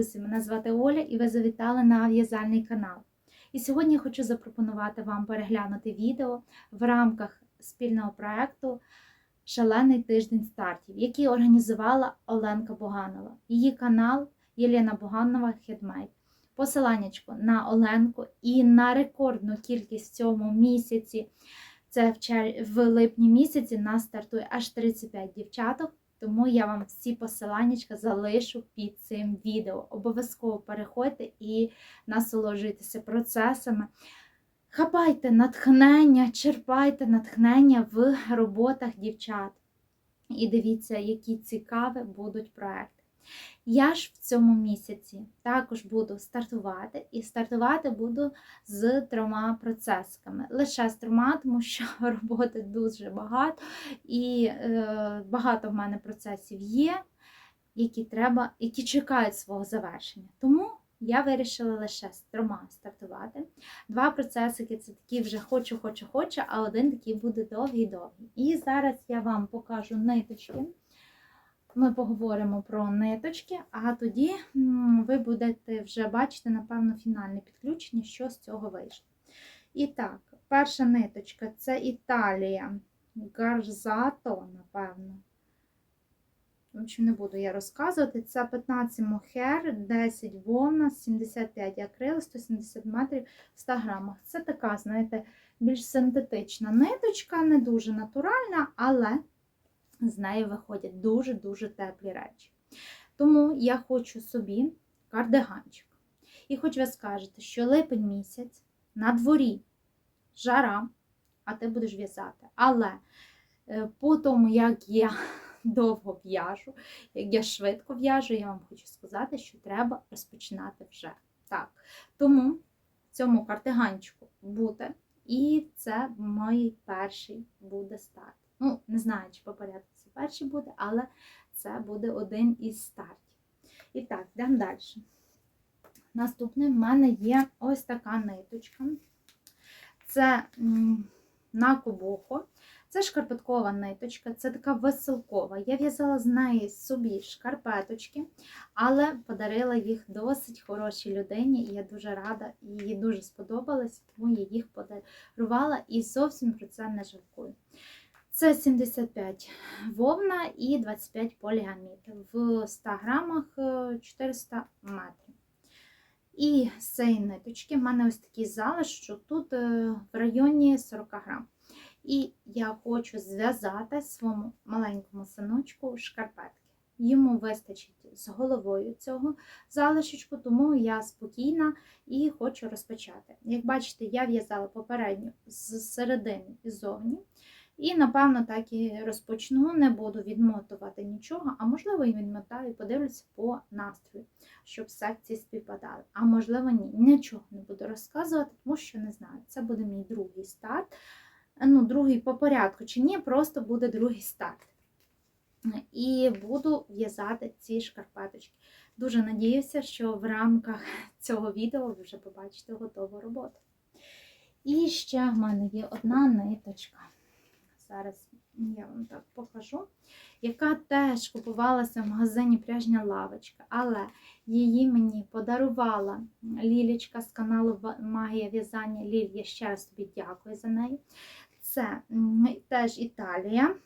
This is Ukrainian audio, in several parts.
друзі! Мене звати Оля і ви завітали на в'язальний канал. І сьогодні я хочу запропонувати вам переглянути відео в рамках спільного проєкту Шалений тиждень стартів, який організувала Оленка Буганова. Її канал Єлена Буганова Хедмейд. Посиланнячко на Оленку і на рекордну кількість в цьому місяці. Це в липні місяці нас стартує аж 35 дівчаток. Тому я вам всі посилання залишу під цим відео. Обов'язково переходьте і насолоджуйтеся процесами. Хапайте натхнення, черпайте натхнення в роботах дівчат. І дивіться, які цікаві будуть проекти. Я ж в цьому місяці також буду стартувати, і стартувати буду з трьома процесками. Лише з трьома, тому що роботи дуже багато, і е, багато в мене процесів є, які треба, які чекають свого завершення. Тому я вирішила лише з трьома стартувати. Два процесики це такі вже хочу, хочу, хочу, а один такий буде довгий-довгий. І зараз я вам покажу ниточки. Ми поговоримо про ниточки, а тоді ви будете вже бачити, напевно, фінальне підключення, що з цього вийшло. І так, перша ниточка це Італія. Гарзато, напевно. В общем, не буду я розказувати. Це 15 мохер, 10 вовна, 75 акрил, 170 метрів в 100 грамах. Це така, знаєте, більш синтетична ниточка, не дуже натуральна, але з неї виходять дуже-дуже теплі речі. Тому я хочу собі кардиганчик. І хоч ви скажете, що липень місяць на дворі жара, а ти будеш в'язати. Але е, по тому, як я довго в'яжу, як я швидко в'яжу, я вам хочу сказати, що треба розпочинати вже. Так. Тому цьому кардиганчику буде, і це мій перший буде старт. Ну, не знаю, чи по порядку це перший буде, але це буде один із стартів. І так, йдемо далі. Наступний в мене є ось така ниточка. Це на кобохо. Це шкарпеткова ниточка, це така веселкова. Я в'язала з неї собі шкарпеточки, але подарила їх досить хорошій людині, і я дуже рада, їй дуже сподобалось, тому я їх подарувала і зовсім про це не жалкую. Це 75 вовна і 25 полігамід. В 100 грамах 400 е, метрів. І з цієї ниточки в мене ось такий залиш, що тут е, в районі 40 грам. І я хочу зв'язати своєму маленькому синочку шкарпетки. Йому вистачить з головою цього залишечку, тому я спокійна і хочу розпочати. Як бачите, я в'язала попередньо з середини і зовні. І, напевно, так і розпочну, не буду відмотувати нічого, а можливо, і відмотаю подивлюся по настрою, щоб секції співпадали. А можливо, ні. Нічого не буду розказувати, тому що не знаю. Це буде мій другий старт. Ну, другий по порядку чи ні, просто буде другий старт. І буду в'язати ці шкарпеточки. Дуже надіюся, що в рамках цього відео ви вже побачите готову роботу. І ще в мене є одна ниточка. Зараз я вам так покажу, яка теж купувалася в магазині пряжня лавочка, але її мені подарувала Лілічка з каналу Магія в'язання Ліль. Я ще раз тобі дякую за неї. Це теж Італія,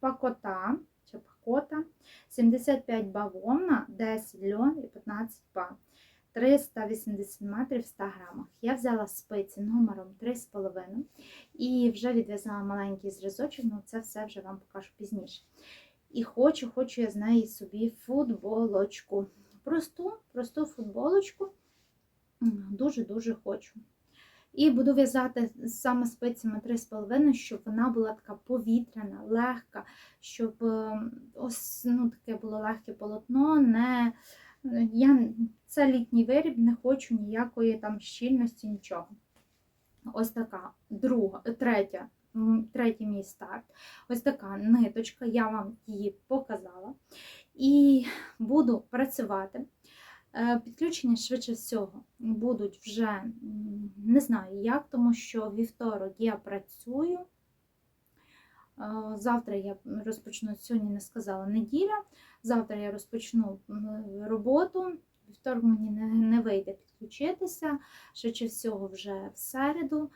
пакота чи пакота, 75 бавовна, 10 льон і 15 па. 380 метрів в 100 грамах. Я взяла спиці номером 3,5 і вже відв'язала маленький зразочок, але це все вже вам покажу пізніше. І хочу, хочу я з неї собі футболочку. Просту, просту футболочку. Дуже-дуже хочу. І буду в'язати саме спицями 3,5, щоб вона була така повітряна, легка, щоб ем, ось ну, таке було легке полотно, не я це літній виріб, не хочу ніякої там щільності, нічого. Ось така друга, третя, третій мій старт. Ось така ниточка, я вам її показала. І буду працювати. Е, підключення, швидше всього, будуть вже не знаю як, тому що вівторок я працюю. Завтра я розпочну, сьогодні не сказала неділя. Завтра я розпочну роботу, Вівторок мені не, вийде підключитися, швидше всього вже в середу.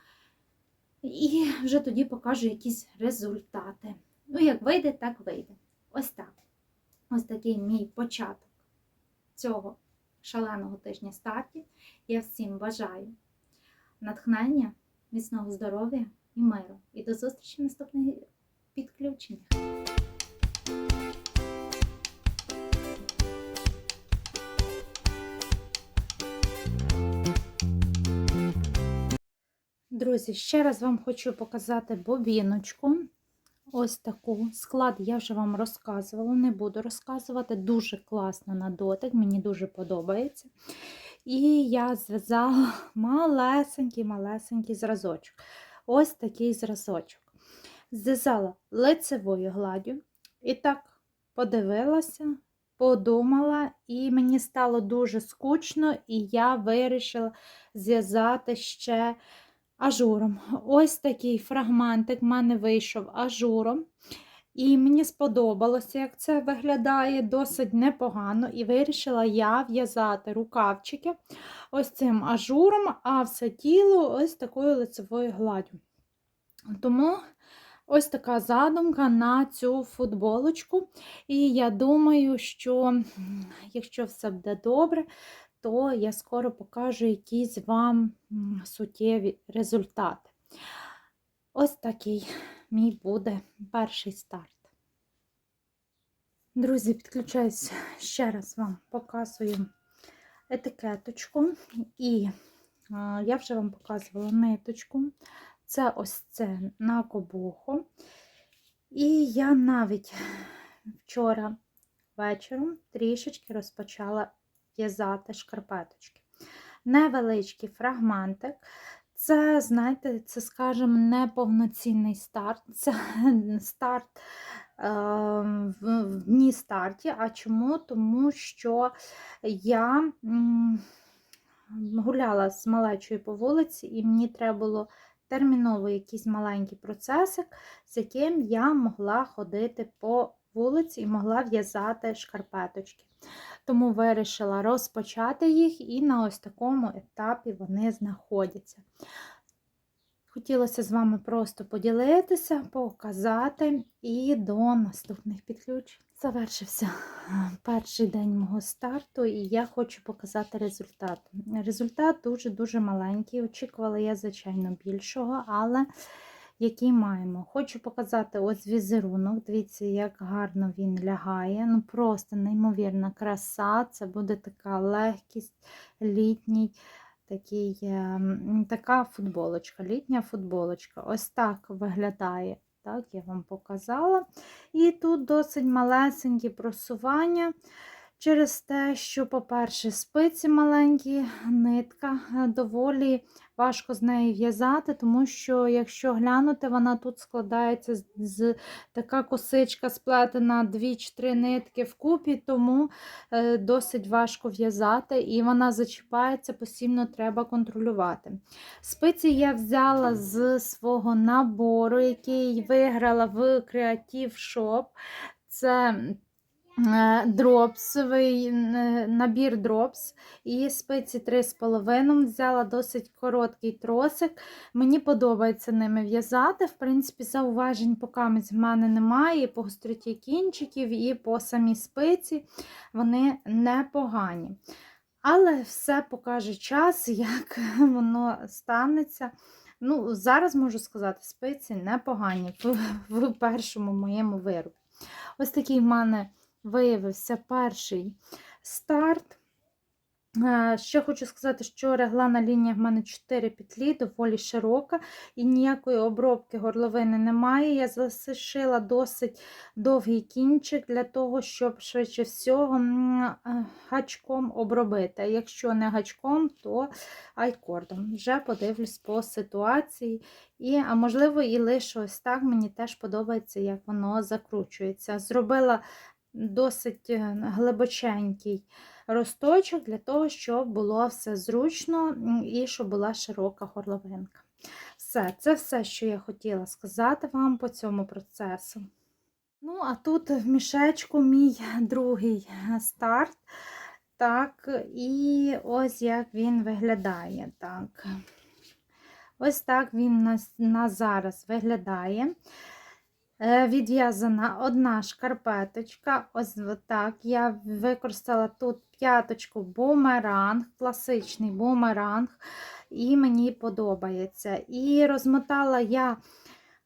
І вже тоді покажу якісь результати. Ну, як вийде, так вийде. Ось так. Ось такий мій початок цього шаленого тижня стартів. Я всім бажаю натхнення, міцного здоров'я і миру. І до зустрічі в наступних підключеннях. Друзі, ще раз вам хочу показати бобіночку. Ось таку склад я вже вам розказувала, не буду розказувати. Дуже класно на дотик, мені дуже подобається. І я зв'язала малесенький-малесенький зразочок. Ось такий зразочок. Зв'язала лицевою гладдю і так подивилася, подумала, і мені стало дуже скучно, і я вирішила зв'язати ще ажуром. Ось такий фрагментик в мене вийшов ажуром. І мені сподобалося, як це виглядає досить непогано. І вирішила я в'язати рукавчики ось цим ажуром, а все тіло ось такою лицевою гладдю. Тому ось така задумка на цю футболочку. І я думаю, що якщо все буде добре, то я скоро покажу якісь вам суттєві результати. Ось такий мій буде перший старт. Друзі, підключаюсь ще раз вам показую етикеточку. І я вже вам показувала ниточку. Це ось це на кобуху. І я навіть вчора вечором трішечки розпочала в'язати шкарпеточки. Невеличкий фрагментик. Це, знаєте, це, скажімо, неповноцінний старт. Це старт е, в дні старті. А чому? Тому що я гуляла з малечою по вулиці, і мені треба було терміново якийсь маленький процесик, з яким я могла ходити по вулиці і могла в'язати шкарпеточки. Тому вирішила розпочати їх, і на ось такому етапі вони знаходяться. Хотілося з вами просто поділитися, показати і до наступних підключень. Завершився перший день мого старту, і я хочу показати результат. Результат дуже-дуже маленький. Очікувала я, звичайно, більшого, але який маємо. Хочу показати ось візерунок. Дивіться, як гарно він лягає. Ну Просто неймовірна краса. Це буде така легкість, літній. Такий, ем, така футболочка, літня футболочка. Ось так виглядає. Так, я вам показала. І тут досить малесенькі просування. Через те, що, по-перше, спиці маленькі, нитка доволі важко з нею в'язати, тому що, якщо глянути, вона тут складається з, з така косичка сплетена 2-3 нитки вкупі, тому е, досить важко в'язати, і вона зачіпається, постійно треба контролювати. Спиці я взяла з свого набору, який виграла в Creative Shop. Це Е, дропсовий е, набір дропс і спиці 3,5 взяла досить короткий тросик. Мені подобається ними в'язати. В принципі, зауважень по камець в мене немає, і по гостроті кінчиків, і по самій спиці вони непогані. Але все покаже час, як воно станеться. Ну, Зараз можу сказати, спиці непогані в першому моєму виробі. Ось такий в мене виявився перший старт. Ще хочу сказати, що реглана лінія в мене 4 петлі, доволі широка, і ніякої обробки горловини немає. Я залишила досить довгий кінчик для того, щоб швидше всього гачком обробити. Якщо не гачком, то айкордом. Вже подивлюсь по ситуації. І, А можливо, і лише ось так мені теж подобається, як воно закручується. Зробила досить е, глибоченький росточок для того, щоб було все зручно і щоб була широка горловинка. Все, це все, що я хотіла сказати вам по цьому процесу. Ну, а тут в мішечку мій другий старт. так, і ось як він виглядає. Так. Ось так він на, на зараз виглядає. Е, Відв'язана одна шкарпеточка. Ось так. Я використала тут п'яточку бумеранг, класичний бумеранг, і мені подобається. І розмотала я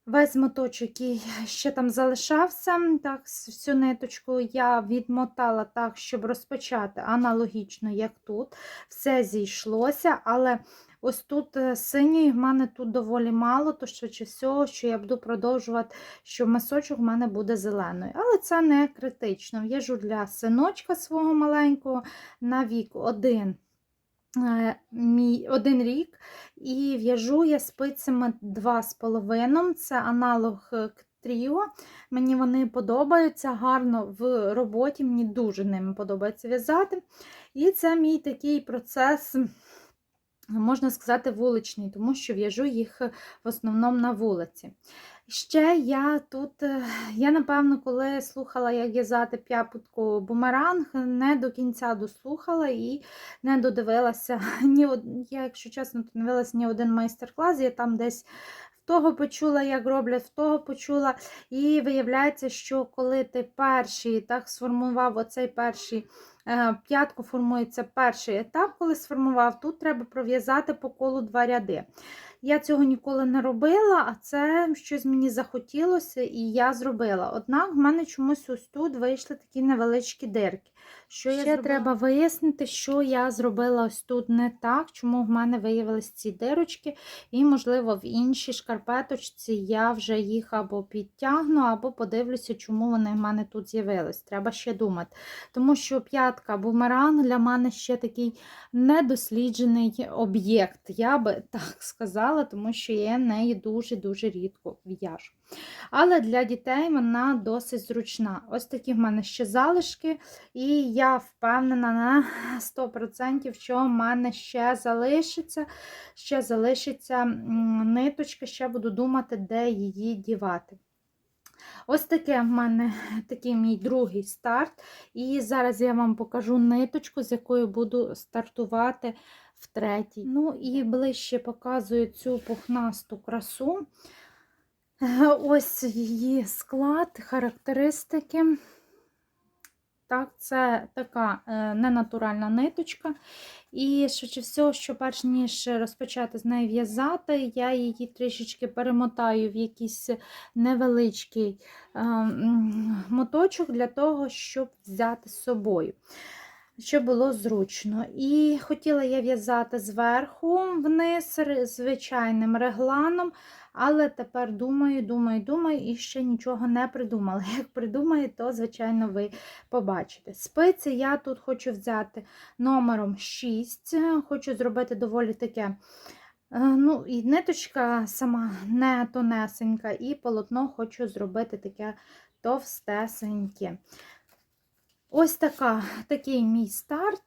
весь моточок, який ще там залишався. Так, всю ниточку я відмотала так, щоб розпочати аналогічно, як тут. Все зійшлося, але ось тут е, синьої в мене тут доволі мало, то швидше всього, що я буду продовжувати, що мисочок в мене буде зеленою. Але це не критично. В'яжу для синочка свого маленького на вік один. е, Мій один рік, і в'яжу я спицями 2,5, це аналог е, Тріо. Мені вони подобаються гарно в роботі, мені дуже ними подобається в'язати. І це мій такий процес, можна сказати, вуличний, тому що в'яжу їх в основному на вулиці. Ще я тут, е, я напевно, коли слухала, як в'язати п'япутку бумеранг, не до кінця дослухала і не додивилася ні я, якщо чесно, то не дивилася ні один майстер-клас, я там десь того почула, як роблять, в того почула. І виявляється, що коли ти перший так сформував оцей перший е, п'ятку, формується перший етап, коли сформував, тут треба пров'язати по колу два ряди. Я цього ніколи не робила, а це щось мені захотілося, і я зробила. Однак в мене чомусь ось тут вийшли такі невеличкі дирки. Що я Ще зробила? треба вияснити, що я зробила ось тут не так, чому в мене виявились ці дирочки, і, можливо, в іншій шкарпеточці я вже їх або підтягну, або подивлюся, чому вони в мене тут з'явились. Треба ще думати. Тому що п'ятка бумеранг для мене ще такий недосліджений об'єкт, я би так сказала, тому що я неї дуже-дуже рідко в'яжу. Але для дітей вона досить зручна. Ось такі в мене ще залишки, і я впевнена на 100%, що в мене ще залишиться, ще залишиться ниточка, ще буду думати, де її дівати. Ось таке в мене такий мій другий старт. І зараз я вам покажу ниточку, з якою буду стартувати в третій. Ну і ближче показую цю пухнасту красу. Ось її склад, характеристики. Так, це така е, ненатуральна ниточка. І швидше всього, що перш ніж розпочати з нею в'язати, я її трішечки перемотаю в якийсь невеличкий е, моточок для того, щоб взяти з собою. Щоб було зручно. І хотіла я в'язати зверху вниз звичайним регланом, але тепер думаю, думаю, думаю і ще нічого не придумала. Як придумаю, то, звичайно, ви побачите. Спиці я тут хочу взяти номером 6, хочу зробити доволі таке. е, Ну, і ниточка сама не тонесенька, і полотно хочу зробити таке товстесеньке. Ось така, такий мій старт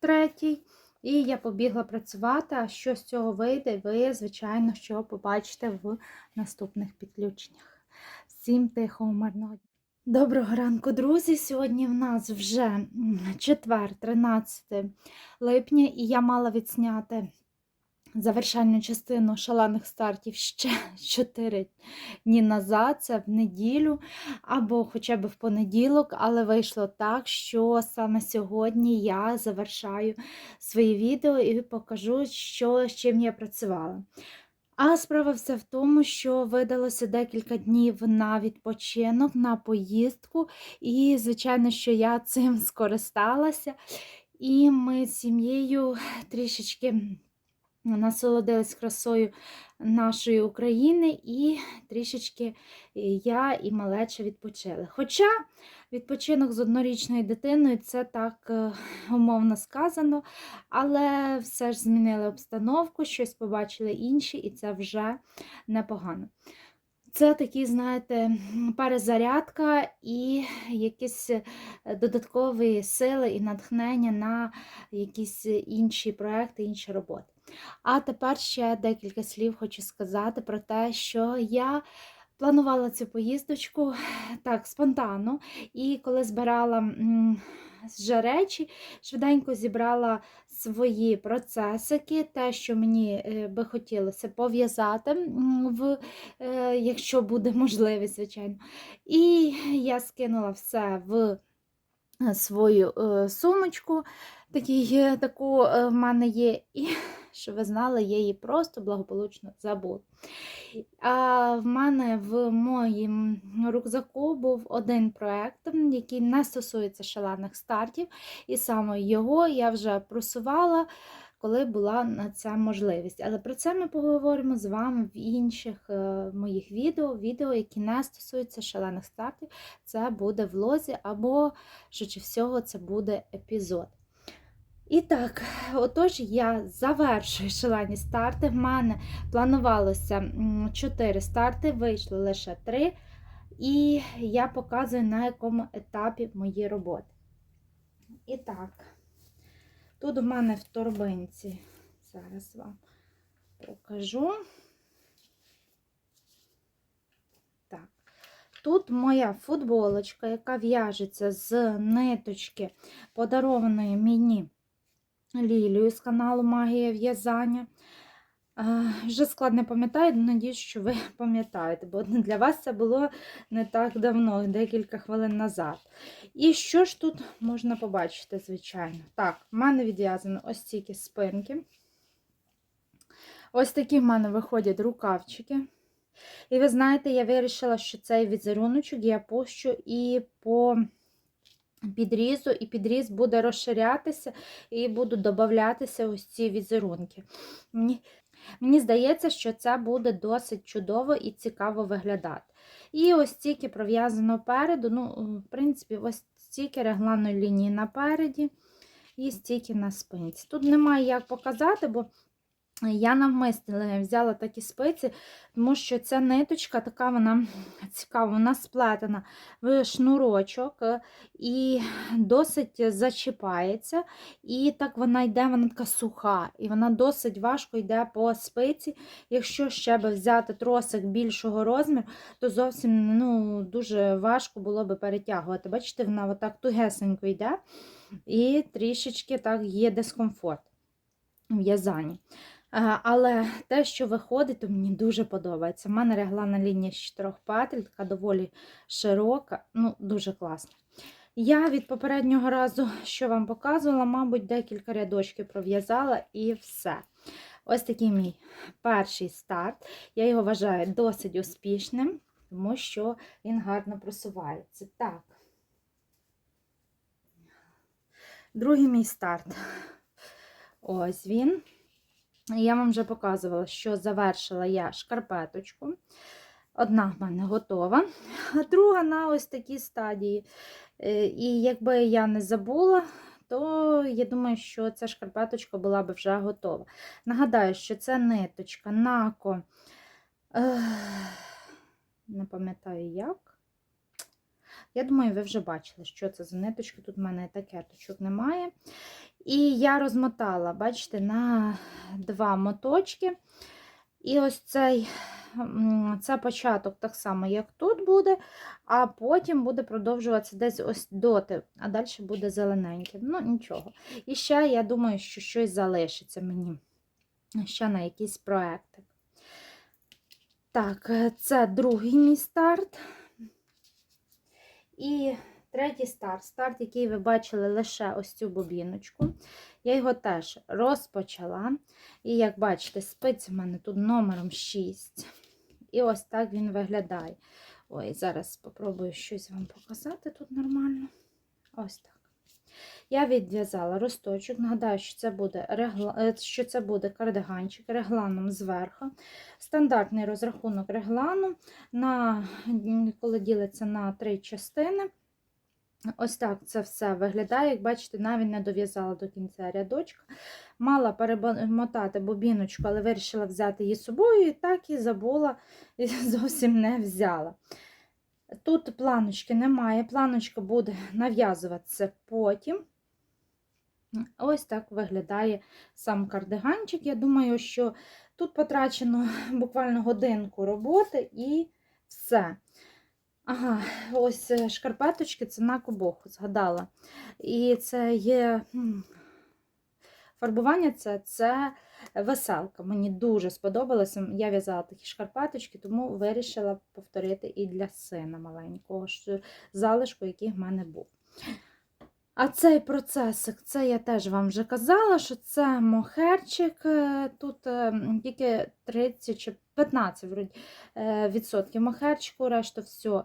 третій. І я побігла працювати, а що з цього вийде, ви, звичайно, що побачите в наступних підключеннях. Всім тихого, мирного дня. Доброго ранку, друзі! Сьогодні в нас вже четвер, 13 липня, і я мала відсняти завершальну частину шалених стартів ще 4 дні назад, це в неділю, або хоча б в понеділок, але вийшло так, що саме сьогодні я завершаю свої відео і покажу, що, з чим я працювала. А справа все в тому, що видалося декілька днів на відпочинок, на поїздку, і, звичайно, що я цим скористалася. І ми з сім'єю трішечки насолодились красою нашої України, і трішечки я і малеча відпочили. Хоча відпочинок з однорічною дитиною це так е, умовно сказано, але все ж змінили обстановку, щось побачили інші, і це вже непогано. Це такі, знаєте, перезарядка і якісь е, додаткові сили і натхнення на якісь інші проекти, інші роботи. А тепер ще декілька слів хочу сказати про те, що я Планувала цю поїздочку так спонтанно, і коли збирала вже речі, швиденько зібрала свої процесики, те, що мені е, би хотілося пов'язати, в, е, якщо буде можливість, звичайно. І я скинула все в е, свою сумочку. Такий, таку в мене є, що ви знали, я її просто благополучно забула. А в мене в моїм рюкзаку був один проєкт, який не стосується шалених стартів, і саме його я вже просувала, коли була на це можливість. Але про це ми поговоримо з вами в інших е, моїх відео, відео, які не стосуються шалених стартів. Це буде в лозі, або, швидше всього, це буде епізод. І так, отож, я завершую шалені старти. В мене планувалося 4 старти, вийшло лише 3. І я показую, на якому етапі мої роботи. І так, тут у мене в торбинці, зараз вам покажу. Так, тут моя футболочка, яка в'яжеться з ниточки, подарованої мені. Лілію з каналу Магія в'язання. Вже склад не пам'ятаю, надіюсь, що ви пам'ятаєте, бо для вас це було не так давно, декілька хвилин назад. І що ж тут можна побачити, звичайно? Так, в мене відв'язано ось ці спинки. Ось такі в мене виходять рукавчики. І ви знаєте, я вирішила, що цей візеруночок я пущу і по підрізу, і підріз буде розширятися, і будуть додатися ось ці візерунки. Мені, мені здається, що це буде досить чудово і цікаво виглядати. І ось стільки пров'язано переду, ну, в принципі, ось стільки регланної лінії напереді, і стільки на спинці. Тут немає як показати, бо я навмисно взяла такі спиці, тому що ця ниточка така вона цікава, вона сплетена в шнурочок е, і досить зачіпається. І так вона йде, вона така суха, і вона досить важко йде по спиці. Якщо ще би взяти тросик більшого розміру, то зовсім ну, дуже важко було би перетягувати. Бачите, вона отак тугесенько йде, і трішечки так є дискомфорт в в'язанні. Але те, що виходить, то мені дуже подобається. У мене реглана лінія з чотирьох петель, така доволі широка, ну, дуже класна. Я від попереднього разу, що вам показувала, мабуть, декілька рядочків пров'язала і все. Ось такий мій перший старт. Я його вважаю досить успішним, тому що він гарно просувається. Так. Другий мій старт. Ось він. Я вам вже показувала, що завершила я шкарпеточку. Одна в мене готова, а друга на ось такій стадії. Е, і якби я не забула, то я думаю, що ця шкарпеточка була б вже готова. Нагадаю, що це ниточка нако, не пам'ятаю як. Я думаю, ви вже бачили, що це за ниточка. Тут в мене етикеточок немає. І я розмотала, бачите, на два моточки. І ось цей це початок так само, як тут буде, а потім буде продовжуватися десь ось доти, а далі буде зелененьким. Ну, нічого. І ще, я думаю, що щось залишиться мені ще на якийсь проєктик. Так, це другий мій старт. І Третій старт, старт, який ви бачили лише ось цю бобіночку. Я його теж розпочала. І, як бачите, спиці в мене тут номером 6. І ось так він виглядає. Ой, зараз спробую щось вам показати тут нормально. Ось так. Я відв'язала росточок. Нагадаю, що це буде регла... Е, що це буде кардиганчик регланом зверху. Стандартний розрахунок реглану, на... коли ділиться на три частини. Ось так це все виглядає. Як бачите, навіть не дов'язала до кінця рядочка. Мала перемотати бобіночку, але вирішила взяти її з собою, і так і забула, і зовсім не взяла. Тут планочки немає, планочка буде нав'язуватися потім. Ось так виглядає сам кардиганчик. Я думаю, що тут потрачено буквально годинку роботи і все. Ага, ось е, шкарпеточки, це на кобоху, згадала. І це є фарбування це, це веселка. Мені дуже сподобалося. Я в'язала такі шкарпеточки, тому вирішила повторити і для сина маленького залишку, який в мене був. А цей процесик, це я теж вам вже казала, що це мохерчик. е, Тут е, тільки 30 чи 15 вроді, е, відсотків мохерчику, решта все.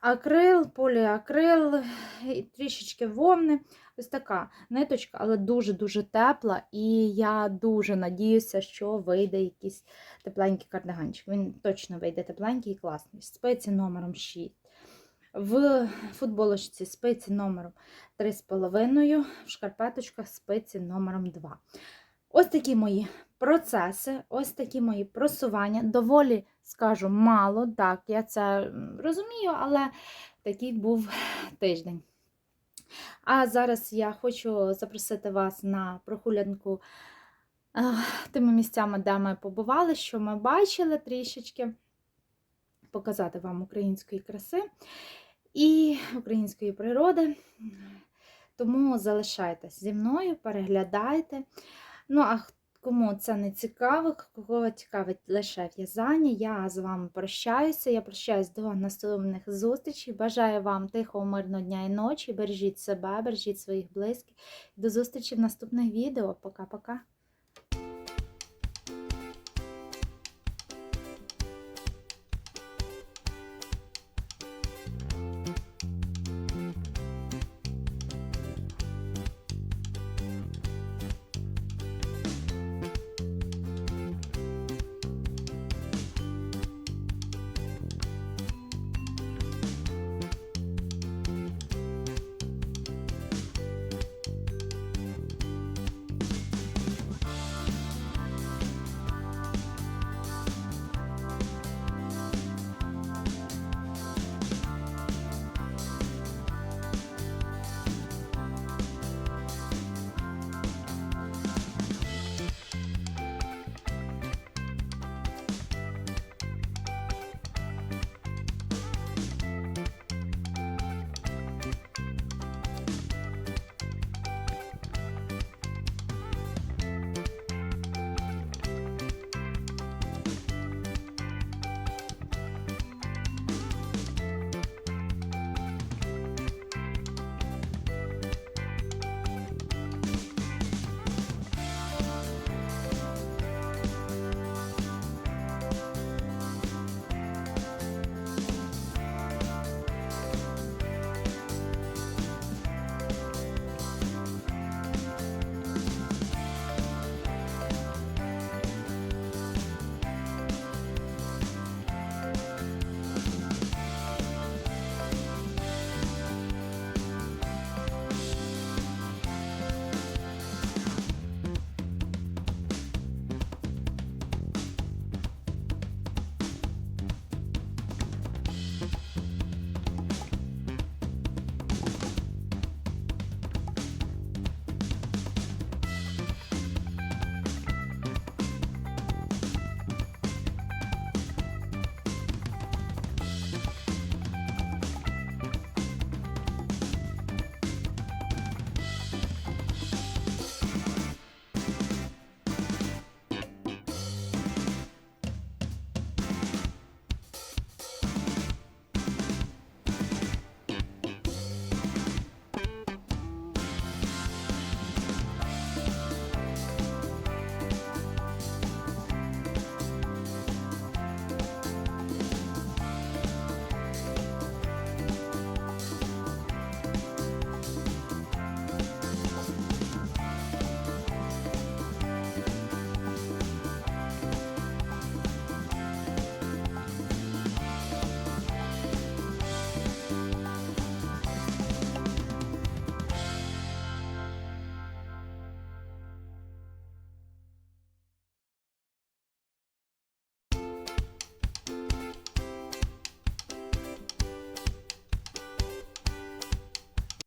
Акрил, поліакрил, і трішечки вовни. Ось така ниточка, але дуже-дуже тепла. І я дуже надіюся, що вийде якийсь тепленький кардиганчик. Він точно вийде тепленький і класний. Спиці номером 6. В футболочці спиці номером 3,5, в шкарпеточках спиці номером 2. Ось такі мої процеси, ось такі мої просування. Доволі, скажу, мало, так, я це розумію, але такий був тиждень. А зараз я хочу запросити вас на прогулянку тими місцями, де ми побували, що ми бачили трішечки, показати вам української краси і української природи. Тому залишайтесь зі мною, переглядайте. Ну, а кому це не цікаво, кого цікавить лише в'язання, я з вами прощаюся. Я прощаюсь до наступних зустрічей. Бажаю вам тихого, мирного дня і ночі. Бережіть себе, бережіть своїх близьких. До зустрічі в наступних відео. Пока-пока.